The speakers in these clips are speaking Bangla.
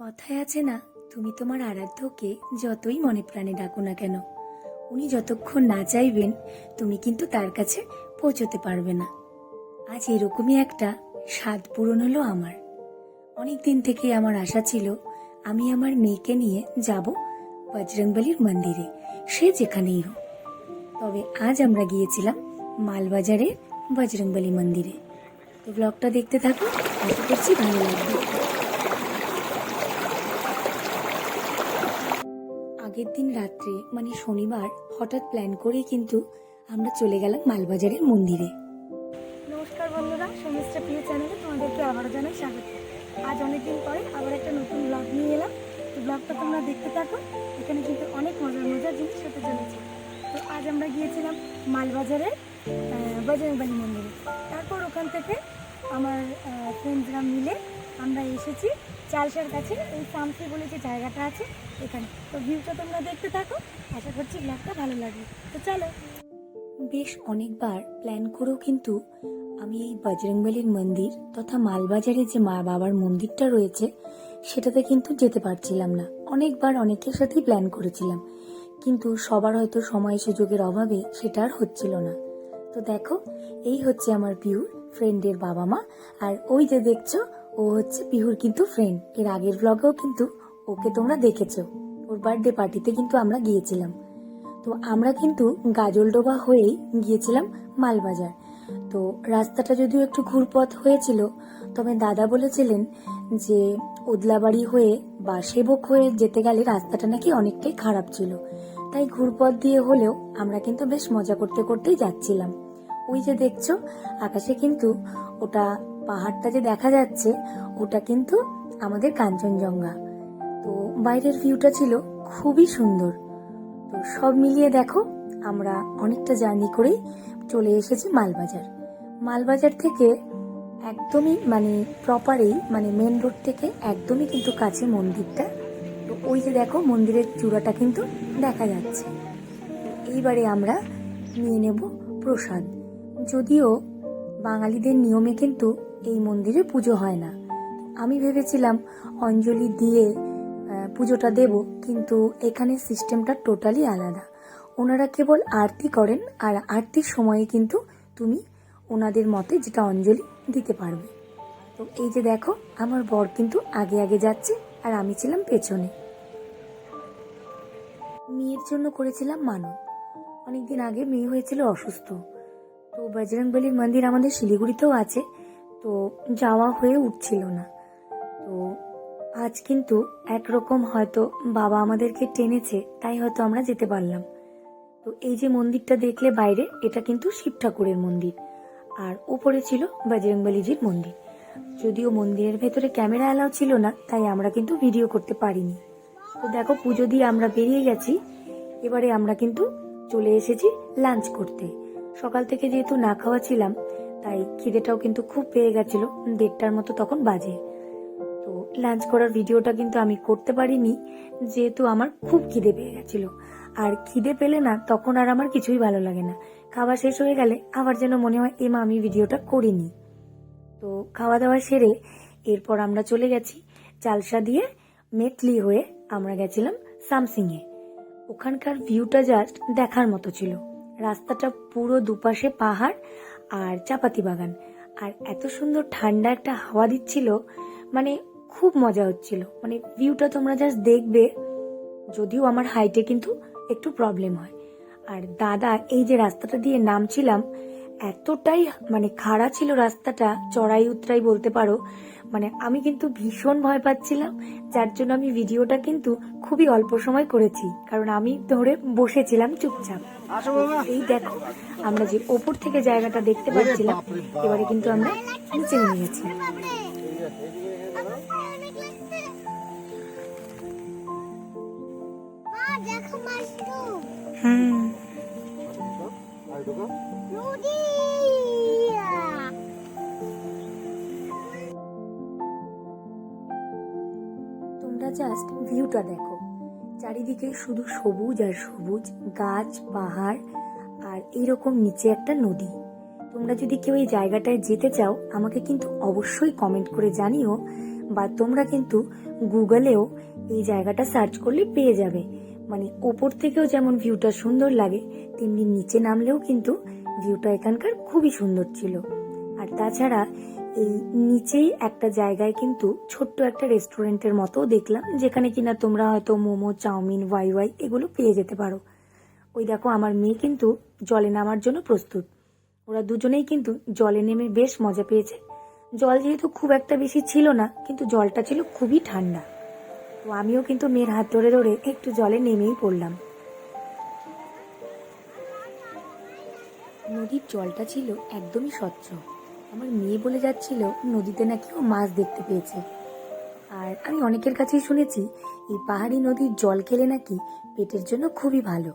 কথায় আছে না, তুমি তোমার আরাধ্যকে যতই মনে প্রাণে ডাকো না কেন, উনি যতক্ষণ না চাইবেন, তুমি কিন্তু তার কাছে পৌঁছতে পারবে না। আজ এরকমই একটা স্বাদ পূরণ হলো আমার। অনেক দিন থেকে আমার আশা ছিল, আমি আমার মেয়েকে নিয়ে যাব বজরংবলির মন্দিরে, সে যেখানেই হোক। তবে আজ আমরা গিয়েছিলাম মালবাজারের বজরংবলী মন্দিরে। তো ব্লগটা দেখতে থাকো আশা করছি ভালো লাগবে। আগের দিন রাত্রে মানে শনিবার, হঠাৎ প্ল্যান করে কিন্তু আমরা চলে গেলাম মালবাজারের মন্দিরে। নমস্কার বন্ধুরা সমিস্টার প্রিয় চ্যানেলে তোমাদেরকে আবারও জানাই স্বাগত। আজ অনেকদিন পরে আবার একটা নতুন ব্লগ নিয়ে এলাম। তো ব্লগটা তোমরা দেখতে থাকো, এখানে কিন্তু অনেক মজার মজার জিনিস হতে চলেছে। তো আজ আমরা গিয়েছিলাম মালবাজারের বজরংবলী মন্দিরে। তারপর ওখান থেকে আমার ফ্রেন্ডসরা মিলে আমরা এসেছি চালসার কাছে এই সামসি বলে যে জায়গাটা আছে এখানে। তো ভিউটা তোমরা দেখতে থাকো, আশা করছি ব্লগটা ভালো লাগবে। তো চলো। বেশ অনেকবার প্ল্যান করেও কিন্তু আমি এই বজরংবলীর মন্দির তথা মালবাজারে যে মা বাবার মন্দিরটা রয়েছে, সেটাতে কিন্তু যেতে পারছিলাম না। অনেকবার অনেকের সাথেই প্ল্যান করেছিলাম, কিন্তু সবার হয়তো সময় সুযোগের অভাবে সেটা আর হচ্ছিল না। তো দেখো, এই হচ্ছে আমার পিহুর ফ্রেন্ডের বাবা মা, আর ওই যে দেখছ ও হচ্ছে পিহুর কিন্তু ফ্রেন্ড এর আগের ব্লগেও কিন্তু ওকে তোমরা দেখেছ। ওর বার্থডে পার্টিতে কিন্তু আমরা গিয়েছিলাম। তো আমরা কিন্তু গাজলডোবা হয়েই গিয়েছিলাম মালবাজার। তো রাস্তাটা যদিও একটু ঘুরপথ হয়েছিল, তবে দাদা বলেছিলেন যে ওদলাবাড়ি হয়ে বা সেবক হয়ে যেতে গেলে রাস্তাটা নাকি অনেকটাই খারাপ ছিল। তাই ঘুরপথ দিয়ে হলেও আমরা কিন্তু বেশ মজা করতে করতেই যাচ্ছিলাম। ওই যে দেখছ, আকাশে কিন্তু ওটা পাহাড়টা যে দেখা যাচ্ছে, ওটা কিন্তু আমাদের কাঞ্চনজঙ্ঘা। তো বাইরের ভিউটা ছিল খুবই সুন্দর। তো সব মিলিয়ে দেখো, আমরা অনেকটা জার্নি করেই চলে এসেছি মালবাজার। মালবাজার থেকে একদমই মানে প্রপারেই মানে মেন রোড থেকে একদমই কিন্তু কাছে মন্দিরটা। তো ওই যে দেখো, মন্দিরের চূড়াটা কিন্তু দেখা যাচ্ছে। এইবারে আমরা নিয়ে নেব প্রসাদ। যদিও বাঙালিদের নিয়মে কিন্তু এই মন্দিরে পুজো হয় না। আমি ভেবেছিলাম অঞ্জলি দিয়ে পুজোটা দেব, কিন্তু এখানে সিস্টেমটা টোটালি আলাদা। ওনারা কেবল আরতি করেন, আর আরতির সময়ে কিন্তু তুমি ওনাদের মতে যেটা অঞ্জলি দিতে পারবে। তো এই যে দেখো, আমার বর কিন্তু আগে আগে যাচ্ছে, আর আমি ছিলাম পেছনে। মেয়ের জন্য করেছিলাম মানত। অনেকদিন আগে মেয়ে হয়েছিল অসুস্থ। তো বজরংবলীর মন্দির আমাদের শিলিগুড়িতেও আছে। তো যাওয়া হয়ে উঠছিল না। তো আজ কিন্তু একরকম হয়তো বাবা আমাদেরকে টেনেছে, তাই হয়তো আমরা যেতে পারলাম। তো এই যে মন্দিরটা দেখলে বাইরে, এটা কিন্তু শিব ঠাকুরের মন্দির। আর ওপরে ছিল বজরংবলীজির মন্দির। যদিও মন্দিরের ভেতরে ক্যামেরা অ্যালাউ ছিল না, তাই আমরা কিন্তু ভিডিও করতে পারিনি। তো দেখো, পুজো দিয়ে আমরা বেরিয়ে গেছি। এবারে আমরা কিন্তু চলে এসেছি লাঞ্চ করতে। সকাল থেকে যেহেতু না খাওয়া ছিলাম তাই খিদেটাও কিন্তু খুব পেয়ে গেছিল, দেড়টার মতো তখন বাজে। তো লাঞ্চ করার ভিডিওটা কিন্তু আমি করতে পারিনি, যেহেতু আমার খুব খিদে পেয়ে গেছিল। আর খিদে পেলে না, তখন আর আমার কিছুই ভালো লাগে না। খাওয়া শেষ হয়ে গেলে আবার যেন মনে হয় এমা আমি ভিডিওটা করিনি। তো খাওয়া দাওয়া সেরে এরপর আমরা চলে গেছি চালসা দিয়ে মেটলি হয়ে আমরা গেছিলাম সামসিংয়ে। ওখানকার ভিউটা জাস্ট দেখার মতো ছিল। রাস্তাটা পুরো দুপাশে পাহাড় আর চাপাতি বাগান। আর এত সুন্দর ঠান্ডা একটা হাওয়া দিচ্ছিল মানে খুব মজা হচ্ছিল। মানে ভিউটা তোমরা জাস্ট দেখবে, যদিও আমার হাইটে কিন্তু একটু প্রবলেম হয়। আর দাদা এই যে রাস্তাটা দিয়ে নামছিলাম এতটাই মানে খাড়া ছিল রাস্তাটা চড়াই উতরাই বলতে পারো। মানে আমি কিন্তু ভীষণ ভয় পাচ্ছিলাম যার জন্য আমি ভিডিওটা কিন্তু খুবই অল্প সময় করেছি। কারণ আমি ধরে বসেছিলাম চুপচাপ। এই দেখো আমরা যে ওপর থেকে জায়গাটা দেখতে পাচ্ছিলাম এবারে কিন্তু আমরা নিচে নেমে গেছি জাস্ট ভিউটা দেখো। চারিদিকে শুধু সবুজ আর সবুজ, গাছ, পাহাড়, আর এইরকম নিচে একটা নদী। তোমরা যদি কেউ এই জায়গাটায় যেতে চাও, আমাকে কিন্তু অবশ্যই কমেন্ট করে জানিও, বা তোমরা কিন্তু গুগলেও এই জায়গাটা সার্চ করলে পেয়ে যাবে। মানে ওপর থেকেও যেমন ভিউটা সুন্দর লাগে, তেমনি নিচে নামলেও কিন্তু ভিউটা এখানকার খুবই সুন্দর ছিল। আর তাছাড়া এই নিচেই একটা জায়গায় কিন্তু ছোট্ট একটা রেস্টুরেন্টের মতো দেখলাম, যেখানে কিনা তোমরা হয়তো মোমো, চাউমিন, ওয়াই ওয়াই এগুলো পেয়ে যেতে পারো। ওই দেখো, আমার মেয়ে কিন্তু জলে নামার জন্য প্রস্তুত। ওরা দুজনেই কিন্তু জলে নেমে বেশ মজা পেয়েছে। জল যেহেতু খুব একটা বেশি ছিল না, কিন্তু জলটা ছিল খুবই ঠান্ডা। তো আমিও কিন্তু মেয়ের হাত ধরে ধরে একটু জলে নেমেই পড়লাম। নদীর জলটা ছিল একদমই স্বচ্ছ। আমার মেয়ে বলে যাচ্ছিল নদীতে নাকি ও মাছ দেখতে পেয়েছে। আর আমি অনেকের কাছেই শুনেছি, এই পাহাড়ি নদীর জল খেলে নাকি পেটের জন্য খুবই ভালো।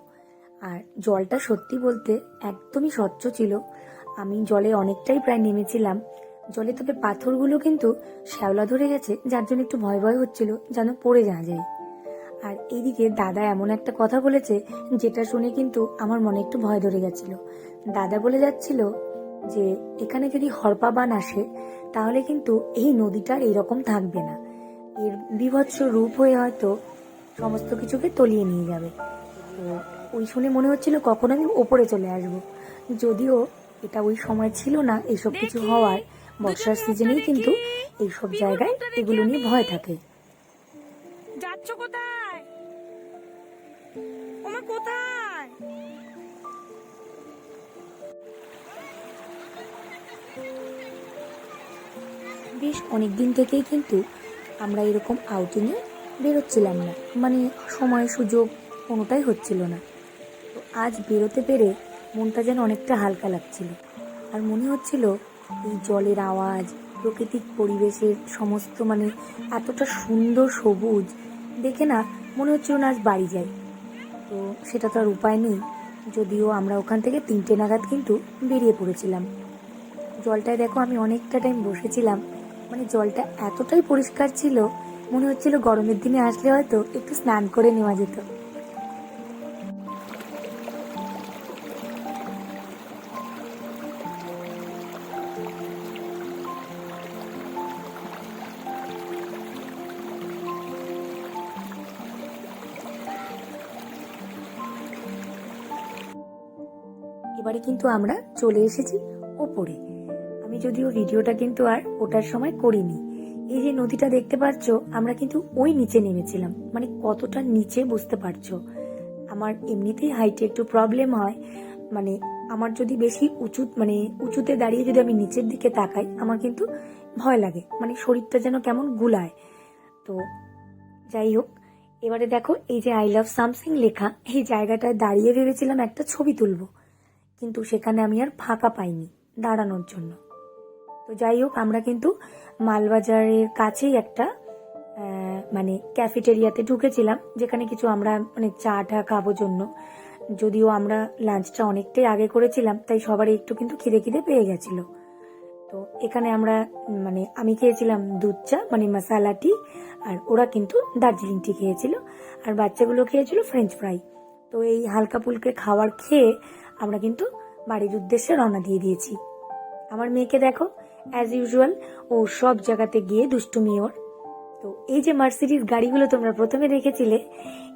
আর জলটা সত্যি বলতে একদমই স্বচ্ছ ছিল। আমি জলে অনেকটাই প্রায় নেমেছিলাম। জলে তবে পাথরগুলো কিন্তু শ্যাওলা ধরে গেছে, যার জন্য একটু ভয় ভয় হচ্ছিল, যেন পড়ে যাওয়া যায়। আর এইদিকে দাদা এমন একটা কথা বলেছে, যেটা শুনে কিন্তু আমার মনে একটু ভয় ধরে গেছিল। দাদা বলে যাচ্ছিল যে এখানে যদি হরপা বান আসে তাহলে কিন্তু এই নদীটার এইরকম থাকবে না। এর বিভৎস রূপ হয়ে হয়তো সমস্ত কিছুকে তলিয়ে নিয়ে যাবে। তো ওই শুনে মনে হচ্ছিল কখন আমি ওপরে চলে আসব। যদিও এটা ওই সময় ছিল না এইসব কিছু হওয়ার। বর্ষার সিজনেই কিন্তু এইসব জায়গায় এগুলো নিয়ে ভয় থাকে। যাচ্ছ কোথায়? কোথায়? বেশ অনেক দিন থেকেই কিন্তু আমরা এরকম আউটিংয়ে বেরোচ্ছিলাম না। মানে সময়, সুযোগ কোনোটাই হচ্ছিল না। তো আজ বেরোতে পেরে মনটা যেন অনেকটা হালকা লাগছিল। আর মনে হচ্ছিল এই জলের আওয়াজ, প্রাকৃতিক পরিবেশের সমস্ত মানে এতটা সুন্দর সবুজ, দেখে না মনে হচ্ছিল না আজ বাড়ি যাই। তো সেটা তো আর উপায় নেই, যদিও আমরা ওখান থেকে তিনটে নাগাদ কিন্তু বেরিয়ে পড়েছিলাম। জলটায় দেখো আমি অনেকটা টাইম বসেছিলাম। মানে জলটা এতটাই পরিষ্কার ছিল, মনে হচ্ছিল গরমের দিনে আসলে হয়তো একটু স্নান করে নেওয়া যেত। এবারে কিন্তু আমরা চলে এসেছি ওপরে। যদিও ভিডিওটা কিন্তু আর ওটার সময় করিনি। এই যে নদীটা দেখতে পাচ্ছ, আমরা কিন্তু ওই নিচে নেমেছিলাম। মানে কতটা নিচে বুঝতে পারছ। আমার এমনিতেই হাইটে একটু প্রবলেম হয়। মানে আমার যদি বেশি উঁচু মানে উঁচুতে দাঁড়িয়ে যদি আমি নিচের দিকে তাকাই, আমার কিন্তু ভয় লাগে। মানে শরীরটা যেন কেমন গুলায়। তো যাই হোক, এবারে দেখো এই যে আই লাভ সামথিং লেখা, এই জায়গাটায় দাঁড়িয়ে ভেবেছিলাম একটা ছবি তুলব। কিন্তু সেখানে আমি আর ফাঁকা পাইনি দাঁড়ানোর জন্য। তো যাই হোক, আমরা কিন্তু মালবাজারের কাছেই একটা মানে ক্যাফেটেরিয়াতে ঢুকেছিলাম, যেখানে কিছু আমরা মানে চা টা খাব জন্য। যদিও আমরা লাঞ্চটা অনেকটাই আগে করেছিলাম, তাই সবারই একটু কিন্তু খিদে খিদে পেয়ে গেছিল। তো এখানে আমরা মানে আমি খেয়েছিলাম দুধ চা মানে মশালা টি আর ওরা কিন্তু দার্জিলিং টি খেয়েছিল, আর বাচ্চাগুলো খেয়েছিল ফ্রেঞ্চ ফ্রাই তো এই হালকা ফুলকে খাবার খেয়ে আমরা কিন্তু বাড়ির উদ্দেশ্যে রওনা দিয়ে দিয়েছি। আমার মেয়েকে দেখো অ্যাজ ইউজুয়াল ও সব জায়গাতে গিয়ে দুষ্টুমি ওর। তো এই যে মার্সিডিজ গাড়িগুলো তোমরা প্রথমে দেখেছিলে,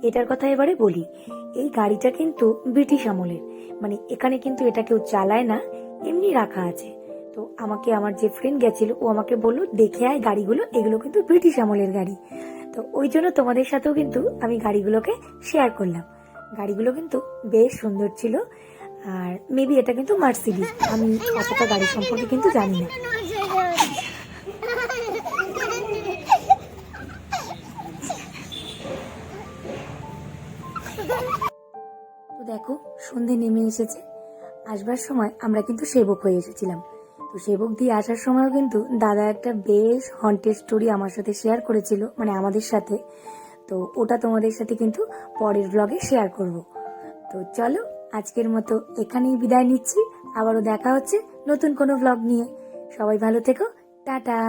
এটার কথা এবারে বলি। এই গাড়িটা কিন্তু ব্রিটিশ আমলের। মানে এখানে কিন্তু এটা কেউ চালায় না, এমনি রাখা আছে। তো আমাকে আমার যে ফ্রেন্ড গেছিল, ও আমাকে বলল, দেখে আয় গাড়িগুলো, এগুলো কিন্তু ব্রিটিশ আমলের গাড়ি। তো ওই জন্য তোমাদের সাথেও কিন্তু আমি গাড়িগুলোকে শেয়ার করলাম। গাড়িগুলো কিন্তু বেশ সুন্দর ছিল। আর মেবি এটা কিন্তু মার্সিডিজ আমি অতটা গাড়ি সম্পর্কে কিন্তু জানি না। তো দেখো, সন্ধে নেমে এসেছে। আসবার সময় আমরা কিন্তু সেবক হয়ে এসেছিলাম। তো সেবক দিয়ে আসার সময়ও কিন্তু দাদা একটা বেশ হন্টেড স্টোরি আমার সাথে শেয়ার করেছিল মানে আমাদের সাথে। তো ওটা তোমাদের সাথে কিন্তু পরের ব্লগে শেয়ার করব। তো চলো আজকের মতো এখানেই বিদায় নিচ্ছি। আবারও দেখা হচ্ছে নতুন কোনো ব্লগ নিয়ে। সবাই ভালো থেকো। টাটা।